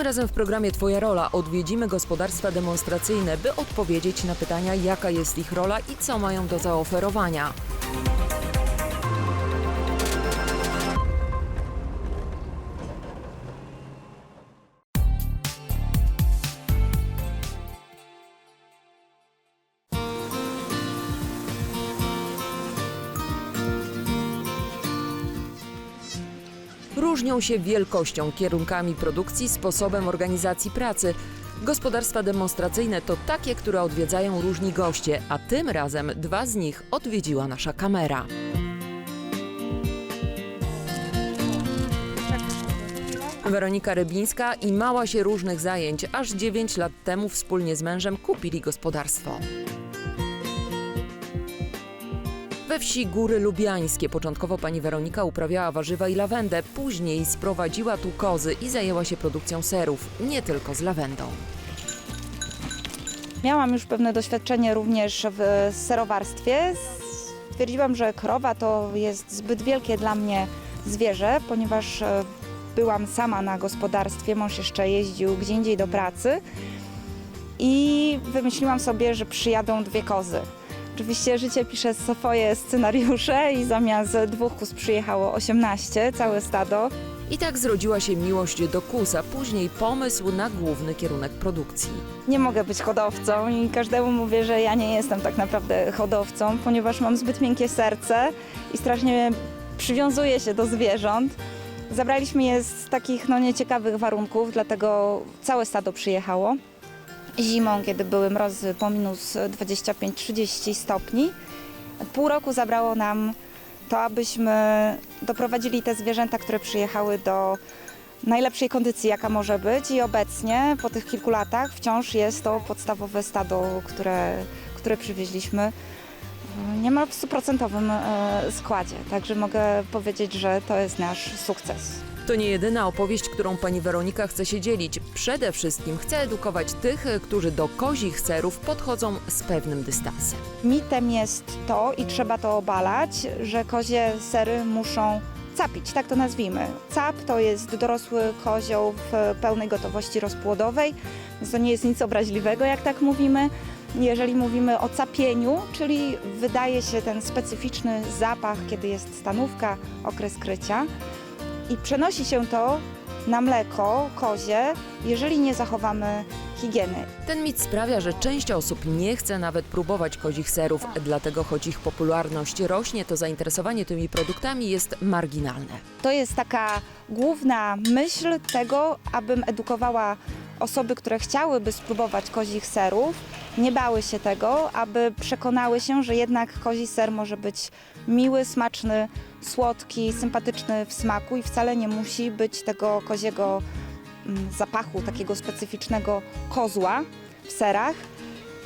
Tym razem w programie Twoja rola odwiedzimy gospodarstwa demonstracyjne, by odpowiedzieć na pytania, jaka jest ich rola i co mają do zaoferowania. Różnią się wielkością, kierunkami produkcji, sposobem organizacji pracy. Gospodarstwa demonstracyjne to takie, które odwiedzają różni goście, a tym razem dwa z nich odwiedziła nasza kamera. Weronika Rybińska i mała się różnych zajęć. Aż 9 lat temu wspólnie z mężem kupili gospodarstwo. We wsi Góry Lubiańskie początkowo pani Weronika uprawiała warzywa i lawendę, później sprowadziła tu kozy i zajęła się produkcją serów, nie tylko z lawendą. Miałam już pewne doświadczenie również w serowarstwie. Stwierdziłam, że krowa to jest zbyt wielkie dla mnie zwierzę, ponieważ e, byłam sama na gospodarstwie, mąż jeszcze jeździł gdzie indziej do pracy i wymyśliłam sobie, że przyjadą dwie kozy. Oczywiście życie pisze swoje scenariusze i zamiast dwóch kóz przyjechało 18, całe stado. I tak zrodziła się miłość do kus, a później pomysł na główny kierunek produkcji. Nie mogę być hodowcą i każdemu mówię, że ja nie jestem tak naprawdę hodowcą, ponieważ mam zbyt miękkie serce i strasznie przywiązuję się do zwierząt. Zabraliśmy je z takich no, nieciekawych warunków, dlatego całe stado przyjechało. Zimą, kiedy były mrozy po minus 25-30 stopni. Pół roku zabrało nam to, abyśmy doprowadzili te zwierzęta, które przyjechały do najlepszej kondycji, jaka może być i obecnie po tych kilku latach wciąż jest to podstawowe stado, które, które przywieźliśmy niemal w stuprocentowym e, składzie. Także mogę powiedzieć, że to jest nasz sukces. To nie jedyna opowieść, którą pani Weronika chce się dzielić. Przede wszystkim chce edukować tych, którzy do kozich serów podchodzą z pewnym dystansem. Mitem jest to i trzeba to obalać, że kozie sery muszą capić, tak to nazwijmy. Cap to jest dorosły kozioł w pełnej gotowości rozpłodowej, więc to nie jest nic obraźliwego, jak tak mówimy. Jeżeli mówimy o capieniu, czyli wydaje się ten specyficzny zapach, kiedy jest stanówka, okres krycia i przenosi się to na mleko kozie, jeżeli nie zachowamy higieny. Ten mit sprawia, że część osób nie chce nawet próbować kozich serów, dlatego choć ich popularność rośnie, to zainteresowanie tymi produktami jest marginalne. To jest taka główna myśl tego, abym edukowała osoby, które chciałyby spróbować kozich serów, nie bały się tego, aby przekonały się, że jednak kozi ser może być miły, smaczny, słodki, sympatyczny w smaku i wcale nie musi być tego koziego mm, zapachu, takiego specyficznego kozła w serach.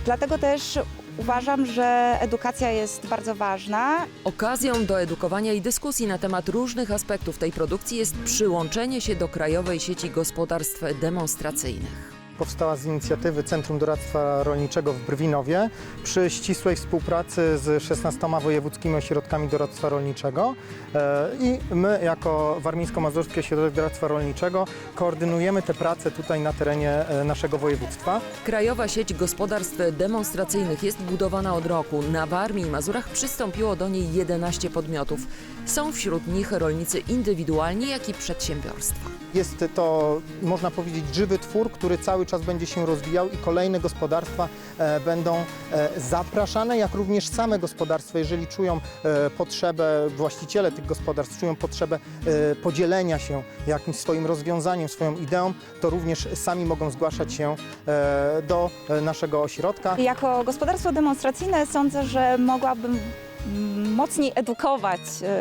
Dlatego też uważam, że edukacja jest bardzo ważna Okazją do edukowania i dyskusji na temat różnych aspektów tej produkcji jest przyłączenie się do Krajowej Sieci Gospodarstw Demonstracyjnych. Powstała z inicjatywy Centrum Doradztwa Rolniczego w Brwinowie przy ścisłej współpracy z 16 wojewódzkimi ośrodkami doradztwa rolniczego E, i my jako Warmińsko-Mazurskie Ośrodek Doradztwa Rolniczego koordynujemy te prace tutaj na terenie e, naszego województwa. Krajowa Sieć Gospodarstw Demonstracyjnych jest budowana od roku. Na Warmii i Mazurach przystąpiło do niej 11 podmiotów. Są wśród nich rolnicy indywidualni, jak i przedsiębiorstwa. Jest to, można powiedzieć, żywy twór, który cały czas będzie się rozwijał i kolejne gospodarstwa e, będą e, zapraszane, jak również same gospodarstwa, jeżeli czują e, potrzebę, właściciele tych gospodarstw czują potrzebę podzielenia się jakimś swoim rozwiązaniem, swoją ideą, to również sami mogą zgłaszać się do naszego ośrodka. Jako gospodarstwo demonstracyjne sądzę, że mogłabym mm, mocniej edukować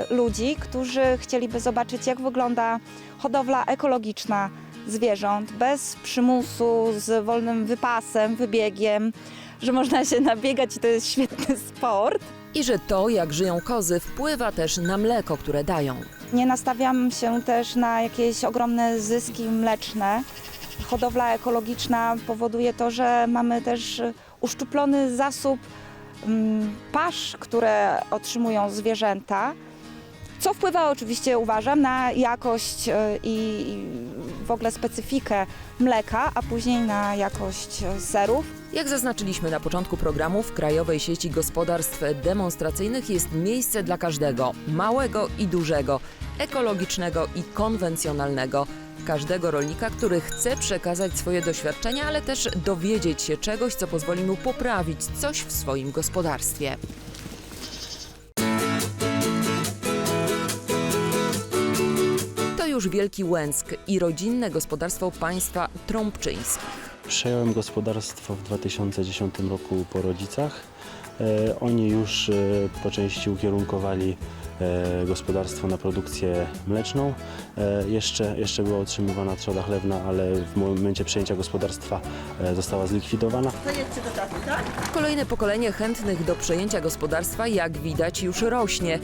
ludzi, którzy chcieliby zobaczyć, jak wygląda hodowla ekologiczna zwierząt, bez przymusu, z wolnym wypasem, wybiegiem, że można się nabiegać i to jest świetny sport. I że to, jak żyją kozy, wpływa też na mleko, które dają. Nie nastawiam się też na jakieś ogromne zyski mleczne. Hodowla ekologiczna powoduje to, że mamy też uszczuplony zasób mm, pasz, które otrzymują zwierzęta, co wpływa oczywiście, uważam, na jakość e, i w ogóle specyfikę mleka, a później na jakość e, serów. Jak zaznaczyliśmy na początku programu, w Krajowej Sieci Gospodarstw Demonstracyjnych jest miejsce dla każdego, małego i dużego, ekologicznego i konwencjonalnego. Każdego rolnika, który chce przekazać swoje doświadczenia, ale też dowiedzieć się czegoś, co pozwoli mu poprawić coś w swoim gospodarstwie. To już Wielki Łęck i rodzinne gospodarstwo państwa Trąbczyńskich. Przejąłem gospodarstwo w 2010 roku po rodzicach. E, oni już e, po części ukierunkowali e, gospodarstwo na produkcję mleczną. E, jeszcze, jeszcze była utrzymywana trzoda chlewna, ale w momencie przejęcia gospodarstwa e, została zlikwidowana. Kolejne pokolenie chętnych do przejęcia gospodarstwa, jak widać, już rośnie.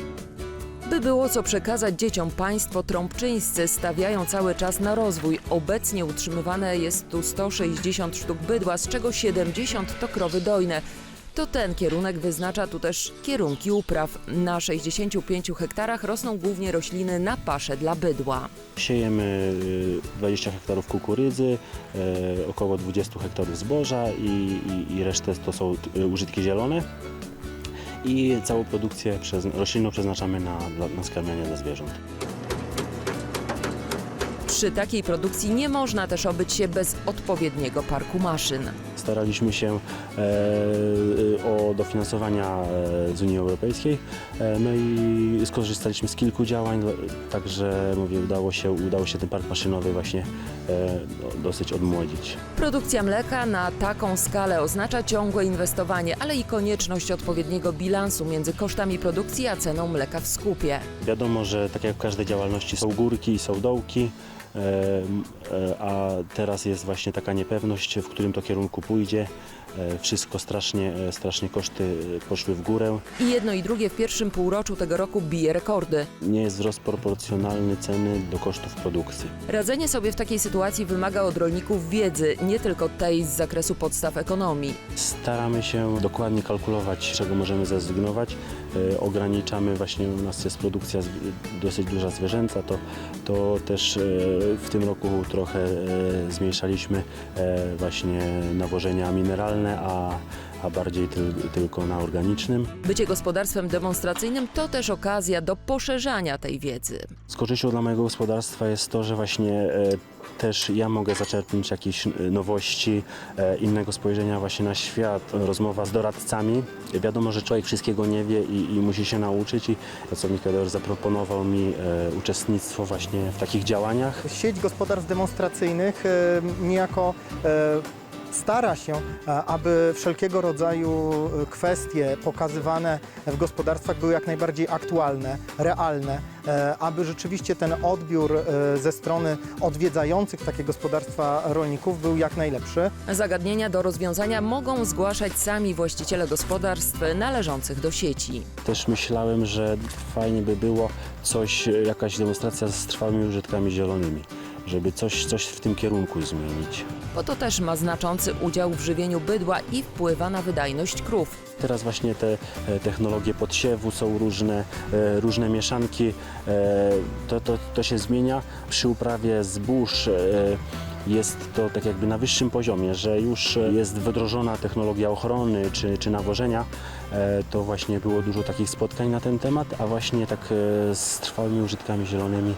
By było co przekazać dzieciom, państwo trąbczyńscy stawiają cały czas na rozwój. Obecnie utrzymywane jest tu 160 sztuk bydła, z czego 70 to krowy dojne. To ten kierunek wyznacza tu też kierunki upraw. Na 65 hektarach rosną głównie rośliny na pasze dla bydła. Siejemy e, 20 hektarów kukurydzy, e, około 20 hektarów zboża i, i, i resztę to są e, użytki zielone. I całą produkcję przez, roślinną przeznaczamy na, na skarmianie dla zwierząt. Przy takiej produkcji nie można też obyć się bez odpowiedniego parku maszyn. Staraliśmy się e, o dofinansowania e, z Unii Europejskiej, e, no i skorzystaliśmy z kilku działań, dla- także mówię, udało się, udało się ten park maszynowy właśnie e, dosyć odmłodzić. Produkcja mleka na taką skalę oznacza ciągłe inwestowanie, ale i konieczność odpowiedniego bilansu między kosztami produkcji a ceną mleka w skupie. Wiadomo, że tak jak w każdej działalności są górki i są dołki, e, e, a teraz jest właśnie taka niepewność, w którym to kierunku pójdzie. E, Wszystko strasznie, e, strasznie koszty e, poszły w górę. I jedno i drugie w pierwszym półroczu tego roku bije rekordy. Nie jest wzrost proporcjonalny ceny do kosztów produkcji. Radzenie sobie w takiej sytuacji wymaga od rolników wiedzy, nie tylko tej z zakresu podstaw ekonomii. Staramy się dokładnie kalkulować, czego możemy zrezygnować. E, Ograniczamy właśnie, u nas jest produkcja dosyć duża zwierzęca, to, to też e, w tym roku trochę e, zmniejszaliśmy e, właśnie nawożenia mineralne, a, a bardziej tyl, tylko na organicznym. Bycie gospodarstwem demonstracyjnym to też okazja do poszerzania tej wiedzy. Z korzyścią dla mojego gospodarstwa jest to, że właśnie e, też ja mogę zaczerpnąć jakieś e, nowości, e, innego spojrzenia właśnie na świat, rozmowa z doradcami. Wiadomo, że człowiek wszystkiego nie wie i, i musi się nauczyć i pracownik EDR zaproponował mi e, uczestnictwo właśnie w takich działaniach. Sieć gospodarstw demonstracyjnych e, niejako e, stara się, e, aby wszelkiego rodzaju e, kwestie pokazywane w gospodarstwach były jak najbardziej aktualne, realne, e, aby rzeczywiście ten odbiór ze strony odwiedzających takie gospodarstwa rolników był jak najlepszy. Zagadnienia do rozwiązania mogą zgłaszać sami właściciele gospodarstw należących do sieci. Też myślałem, że fajnie by było coś, jakaś demonstracja z trwałymi użytkami zielonymi, żeby coś, coś w tym kierunku zmienić. bo to też ma znaczący udział w żywieniu bydła i wpływa na wydajność krów. Teraz właśnie te e, technologie podsiewu są różne, e, różne mieszanki, e, to, to, to się zmienia. Przy uprawie zbóż e, jest to tak jakby na wyższym poziomie, że już e, jest wdrożona technologia ochrony czy, czy nawożenia. E, To właśnie było dużo takich spotkań na ten temat, a właśnie tak e, z trwałymi użytkami zielonymi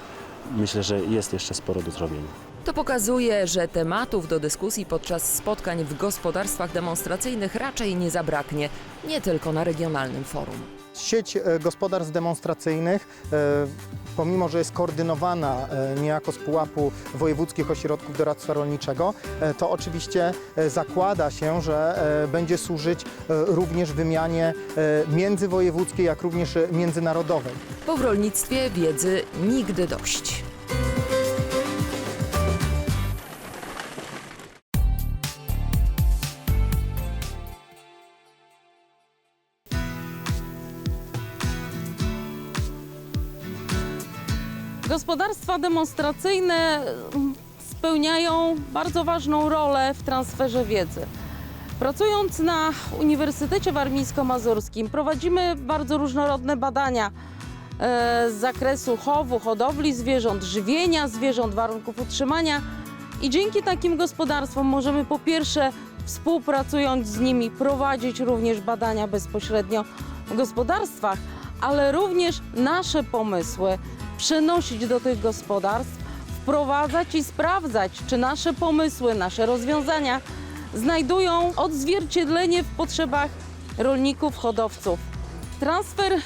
myślę, że jest jeszcze sporo do zrobienia. To pokazuje, że tematów do dyskusji podczas spotkań w gospodarstwach demonstracyjnych raczej nie zabraknie, nie tylko na regionalnym forum. Sieć e, gospodarstw demonstracyjnych, e, pomimo że jest koordynowana e, niejako z pułapu wojewódzkich ośrodków doradztwa rolniczego, e, to oczywiście e, zakłada się, że będzie służyć również wymianie międzywojewódzkiej, jak również międzynarodowej. Bo w rolnictwie wiedzy nigdy dość. Gospodarstwa demonstracyjne mm, spełniają bardzo ważną rolę w transferze wiedzy. Pracując na Uniwersytecie Warmińsko-Mazurskim prowadzimy bardzo różnorodne badania e, z zakresu chowu, hodowli zwierząt, żywienia zwierząt, warunków utrzymania. I dzięki takim gospodarstwom możemy po pierwsze współpracując z nimi prowadzić również badania bezpośrednio w gospodarstwach, ale również nasze pomysły przenosić do tych gospodarstw, wprowadzać i sprawdzać, czy nasze pomysły, nasze rozwiązania znajdują odzwierciedlenie w potrzebach rolników, hodowców. Transfer y,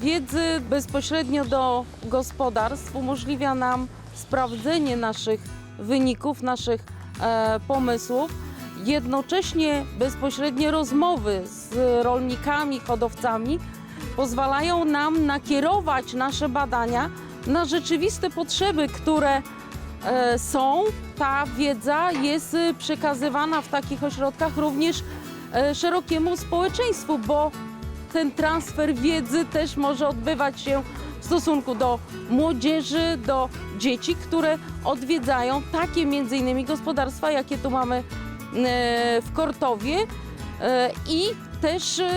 wiedzy bezpośrednio do gospodarstw umożliwia nam sprawdzenie naszych wyników, naszych e, pomysłów, jednocześnie bezpośrednie rozmowy z rolnikami, hodowcami pozwalają nam nakierować nasze badania na rzeczywiste potrzeby, które e, są. Ta wiedza jest y, przekazywana w takich ośrodkach również e, szerokiemu społeczeństwu, bo ten transfer wiedzy też może odbywać się w stosunku do młodzieży, do dzieci, które odwiedzają takie między innymi gospodarstwa, jakie tu mamy e, w Kortowie E, i też e,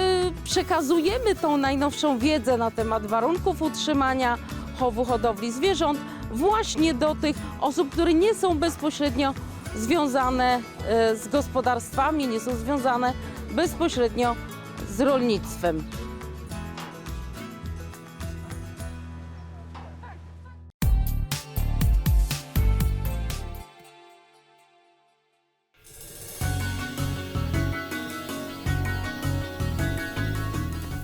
przekazujemy tą najnowszą wiedzę na temat warunków utrzymania, chowu, hodowli zwierząt właśnie do tych osób, które nie są bezpośrednio związane e, z gospodarstwami, nie są związane bezpośrednio z rolnictwem.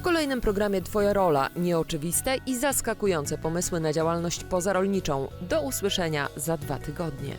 Kolejnym programie Twoja rola nieoczywiste i zaskakujące pomysły na działalność pozarolniczą. Do usłyszenia za dwa tygodnie.